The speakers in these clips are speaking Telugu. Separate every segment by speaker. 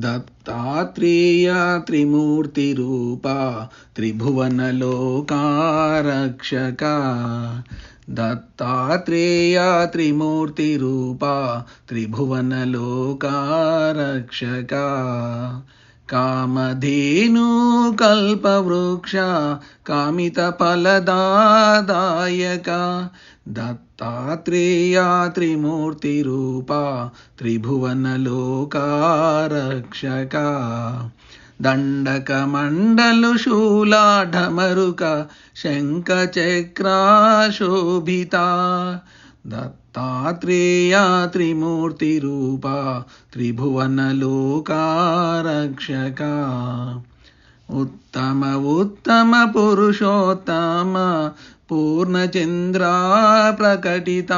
Speaker 1: दत्तात्रेया त्रिमूर्तिरूपा त्रिभुवनलोकारक्षका। दत्तात्रेया त्रिमूर्तिरूपा त्रिभुवनलोकारक्षका। కామధేను కల్పవృక్ష కామిత ఫలదాదాయక దత్తాత్రేయా దత్తాత్రేయ త్రిమూర్తిరూప త్రిభువనలోకారక్షక దండకమండలు శూలాఢమరుక శంఖచక్రాశోభిత దత్తాత్రేయ త్రిమూర్తిరూప త్రిభువనలోకారక్షక. ఉత్తమ ఉత్తమ పురుషోత్తమ పూర్ణచంద్రా ప్రకటిత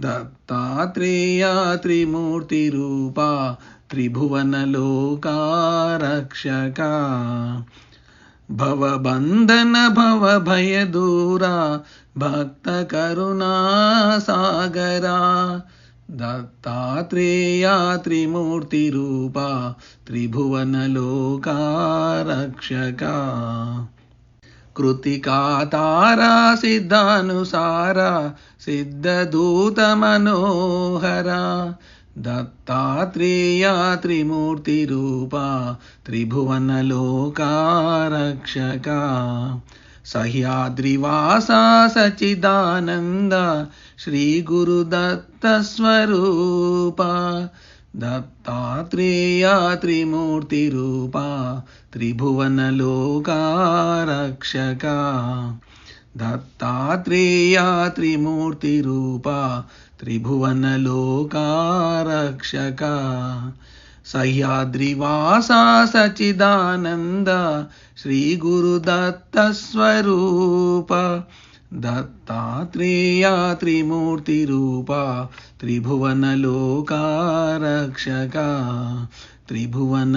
Speaker 1: దత్తాత్రేయ త్రిమూర్తిరూప త్రిభువనలోకారక్షక. भवबन्धन भवभयदूरा भक्तकरुणासागरा। दत्तात्रेया त्रिमूर्तिरूपा त्रिभुवनलोका रक्षका कृतिका तारा सिद्धानुसारा सिद्धदूतमनोहरा। దత్తాత్రేయ త్రిమూర్తిరూప త్రిభువనలోకారక్షక. సహ్యాద్రివాసా సచిదానంద శ్రీ గురుదత్త స్వరూప దత్తాత్రేయ త్రిమూర్తిరూప త్రిభువనలోకారక్షక. दत्तात्रेया त्रिमूर्तिरूपा त्रिभुवनलोकारक्षका। सह्याद्रिवासा सचिदानन्द श्रीगुरुदत्तस्वरूप। दत्तात्रेया त्रिमूर्तिरूपा त्रिभुवनलोकारक्षका। त्रिभुवनलोकारक्षका।